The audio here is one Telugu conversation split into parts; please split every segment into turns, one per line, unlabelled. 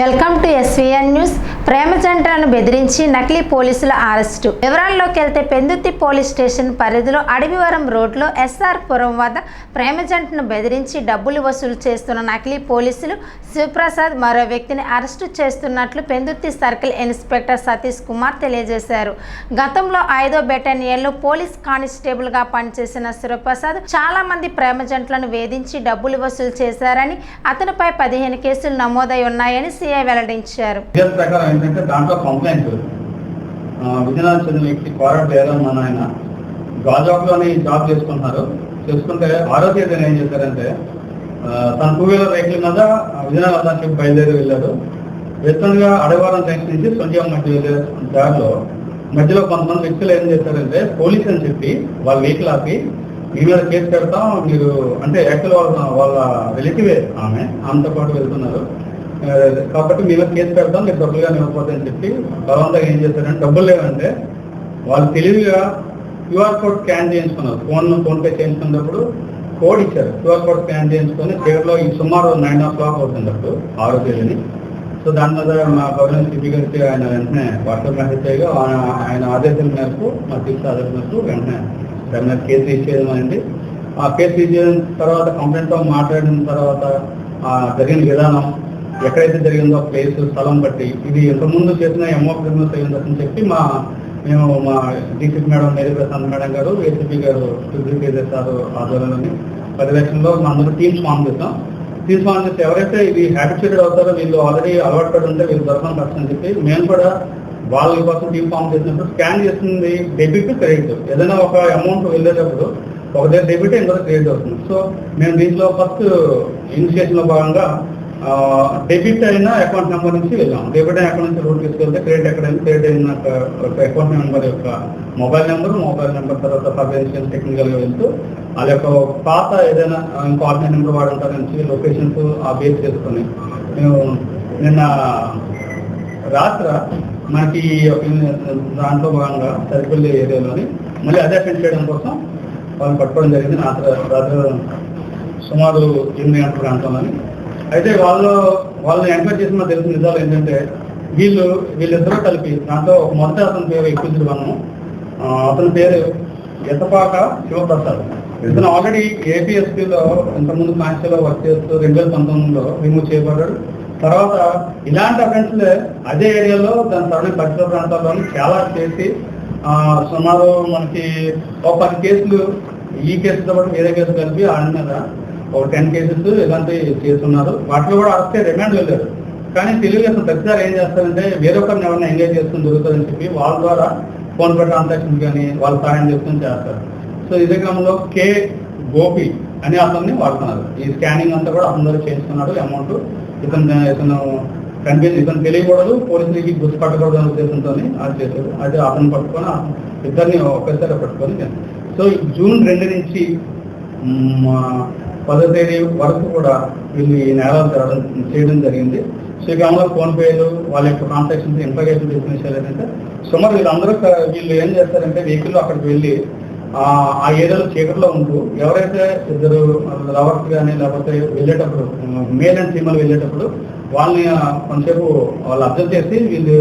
Welcome to SVN news. ప్రేమ జంటలను బెదిరించి నకిలీ పోలీసుల అరెస్టు. వివరాల్లోకి వెళ్తే పెందుర్తి పోలీస్ స్టేషన్ పరిధిలో అడవివరం రోడ్లో ఎస్ఆర్ పురం వద్ద ప్రేమ జంటను బెదిరించి డబ్బులు వసూలు చేస్తున్న నకిలీ పోలీసులు శివప్రసాద్ మరో వ్యక్తిని అరెస్టు చేస్తున్నట్లు పెందుర్తి సర్కిల్ ఇన్స్పెక్టర్ సతీష్ కుమార్ తెలియజేశారు. గతంలో ఐదో బెటానియన్లో పోలీస్ కానిస్టేబుల్గా పనిచేసిన శివప్రసాద్ చాలా మంది ప్రేమ జంటలను వేధించి డబ్బులు వసూలు చేశారని అతనిపై పదిహేను కేసులు నమోదై ఉన్నాయని సిఐ వెల్లడించారు.
ప్రకారం ఏంటంటే దాంట్లో కంప్లైంట్ విజయనగరం చెందిన వ్యక్తి కోరట లేదన్న ఆయన గాజాబ్లోని జాబ్ చేసుకుంటున్నారు. చేసుకుంటే ఆరో ఏం చేశారంటే తన టూ వీలర్ వెహికల్ మీద విజయనగరం దానికి బయలుదేరి వెళ్ళారు వెళ్తుండగా అడవారం జంక్షన్ నుంచి సొంతం మధ్య దారిలో మధ్యలో కొంతమంది వ్యక్తులు ఏం చేశారంటే పోలీస్ అని చెప్పి వాళ్ళ వెహికల్ ఆపి మీ మీద కేసు పెడతాం మీరు అంటే యాక్చువల్ వాళ్ళ వాళ్ళ రిలేటివే ఆమె ఆమెతో పాటు వెళ్తున్నారు. కాబట్టి మీద కేసు పెడతాం మీరు డబ్బులుగా ఇవ్వకపోతే చెప్పి బలవంతంగా ఏం చేశారంటే డబ్బులు లేవంటే వాళ్ళు తెలివిగా క్యూఆర్ కోడ్ స్కాన్ చేయించుకున్నారు. ఫోన్ ఫోన్పే చేయించుకున్నప్పుడు కోడ్ ఇచ్చారు. క్యూఆర్ కోడ్ స్కాన్ చేయించుకొని చీరలో ఈ సుమారు నైన్ ఓ క్లాక్ అవుతున్నప్పుడు ఆరు తేదీని సో దాని మీద మా గవర్నమెంట్ సిపి గారికి ఆయన వెంటనే వాట్సాప్ మెసేజ్ చేయగా ఆయన- ఆదేశం మేరకు మా తీసి ఆదేశం మేరకు వెంటనే దాని కేసు ఇచ్చేయడం ఆ కేసు ఇచ్చేసిన తర్వాత కంప్లైంట్తో మాట్లాడిన తర్వాత జరిగిన విధానం ఎక్కడైతే జరిగిందో ప్లేస్ స్థలం బట్టి. ఇది ఇంతకుముందు చేసిన ఎంఓ బిజినెస్ అని చెప్పి మా మేము మా DCP madam Mary Prashanth madam గారు ఏసీపీ గారు సుధీర్ తేజ సార్ ఆధ్వర్యంలోని పర్యవేక్షణలో మా అందరూ టీమ్స్ ఫామ్ చేస్తాం టీమ్స్ ఫామ్ చేస్తే ఎవరైతే ఇది హ్యాబిచుయేటెడ్ అవుతారో వీళ్ళు ఆల్రెడీ అలవాటు పడి ఉంటే వీళ్ళు దొరకడం కష్టం అని చెప్పి మేము కూడా వాళ్ళ కోసం టీమ్ ఫామ్ చేసినప్పుడు స్కాన్ చేస్తుంది డెబిట్ క్రెడిట్ ఏదైనా ఒక అమౌంట్ వెళ్ళేటప్పుడు ఒక దగ్గర డెబిట్ ఇంకొక క్రెడిట్ అవుతుంది. సో మేము దీంట్లో ఫస్ట్ ఇనిషియేషన్లో భాగంగా డెబిట్ అయిన అకౌంట్ నెంబర్ నుంచి వెళ్ళాం డెబిట్ అయిన అకౌంట్ నుంచి రూట్ తీసుకెళ్తే క్రెడిట్ ఎక్కడైనా క్రెడిట్ అయిన అకౌంట్ నెంబర్ యొక్క మొబైల్ నెంబర్ మొబైల్ నెంబర్ తర్వాత ఫైనాన్షియల్ టెక్నికల్గా వెళ్తూ వాళ్ళ యొక్క పాత ఏదైనా ఇంకో ఆర్డినరీ నెంబర్ వాడుంటారు నుంచి లొకేషన్స్ ఆ బేస్ చేసుకొని మేము నిన్న రాత్ర మనకి దాంట్లో భాగంగా సరిపల్లి ఏరియాలోని మళ్ళీ అదే అటెండ్ చేయడం కోసం వాళ్ళని పట్టుకోవడం జరిగింది. రాత్రి రాత్రి సుమారు ఎనిమిది గంటల ప్రాంతంలోని అయితే వాళ్ళు వాళ్ళని ఎంక్వైరీ చేసిన తెలిసిన నిజాలు ఏంటంటే వీళ్ళు వీళ్ళిద్దరూ కలిపి దాంట్లో ఒక మొదట అతని పేరు ఎక్కించుడు మనం అతని పేరు ఎతపాక శివప్రసాద్. ఇతను ఆల్రెడీ ఏపీఎస్పీలో ఇంతకుముందు కాన్స్టేలో వర్క్ చేస్తూ రెండు వేల పంతొమ్మిదిలో రిమూవ్ చేయబడ్డాడు. తర్వాత ఇలాంటి అఫెన్స్లే అదే ఏరియాలో దాని సరౌండింగ్ పరిసర ప్రాంతాల్లోని చాలా చేసి సుమారు మనకి ఒక పది కేసులు ఈ కేసుతో పాటు వేరే కేసు కలిపి ఆయన మీద ఒక టెన్ కేసెస్ ఇలాంటి చేస్తున్నారు. వాటిలో కూడా అరెస్ట్ రిమాండ్ వెళ్ళారు. కానీ తెలుగు ప్రతిసారి ఏం చేస్తారంటే వేరొకరిని ఎవరైనా ఎంగేజ్ చేసుకుని దొరుకుతుందని చెప్పి వాళ్ళ ద్వారా ఫోన్ పే ట్రాన్సాక్షన్ కానీ వాళ్ళు సహాయం చేసుకుని చేస్తారు. సో ఇదే క్రమంలో కే గోపి అనే అతన్ని వాడుతున్నారు. ఈ స్కానింగ్ అంతా కూడా అందరూ చేస్తున్నాడు అమౌంట్ ఇతను ఇతను కనిపించి ఇతను తెలియకూడదు. పోలీసులకి గుర్తుపట్టకూడదు అనే ఉద్దేశంతో అది చేశారు. అది అతను పట్టుకొని ఇద్దరిని ఒకేసారి పట్టుకొని సో జూన్ రెండు నుంచి పదో తేదీ వరకు కూడా వీళ్ళు ఈ నేరాలు చేయడం జరిగింది. సో ఫోన్పేలు వాళ్ళ యొక్క ట్రాన్సాక్షన్స్ ఇన్ఫర్మేషన్ చేసిన విషయాలు ఏంటంటే సుమారు వీళ్ళందరూ వీళ్ళు ఏం చేస్తారంటే వెహికల్ అక్కడికి వెళ్ళి ఆ ఆ ఏరియాలో చీకట్లో ఉంటూ ఎవరైతే ఇద్దరు లవర్స్ కానీ లేకపోతే వెళ్ళేటప్పుడు మేల్ అండ్ ఫీమేల్ వెళ్ళేటప్పుడు వాళ్ళని కొంతసేపు వాళ్ళు అబ్జర్వ్ చేసి వీళ్ళు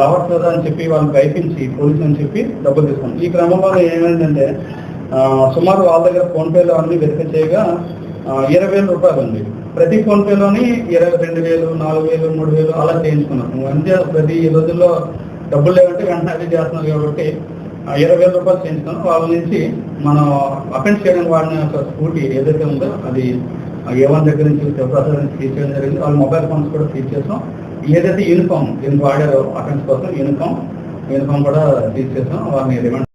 లవర్స్ కదా అని చెప్పి వాళ్ళని భయపించి పోలీసు అని చెప్పి డబ్బులు తీసుకున్నాం ఈ క్రమంలో ఏమైందంటే సుమారు వాళ్ళ దగ్గర ఫోన్పేలో అన్ని వెరిఫై చేయగా ఇరవై వేల రూపాయలు ఉంది ప్రతి ఫోన్పేలోని ఇరవై రెండు వేలు నాలుగు వేలు మూడు వేలు అలా చేయించుకున్నాను అంతే ప్రతి ఈ రోజుల్లో డబ్బులు లేవంటే వెంటనే అది చేస్తున్నారు కాబట్టి ఇరవై వేల రూపాయలు చేయించుకున్నాం. వాళ్ళ నుంచి మనం అఫెన్స్ చేయడానికి వాడిన ఒక స్కూటీ ఏదైతే ఉందో అది ఏ దగ్గర నుంచి ప్రసాద్ నుంచి తీసేయడం జరిగింది. వాళ్ళ మొబైల్ ఫోన్స్ కూడా తీసేసాం ఏదైతే యూనిఫామ్ దీనికి వాడారో అఫెన్స్ కోసం యూనిఫామ్ యూనిఫామ్ కూడా తీసేసాం వాళ్ళని రిమాండ్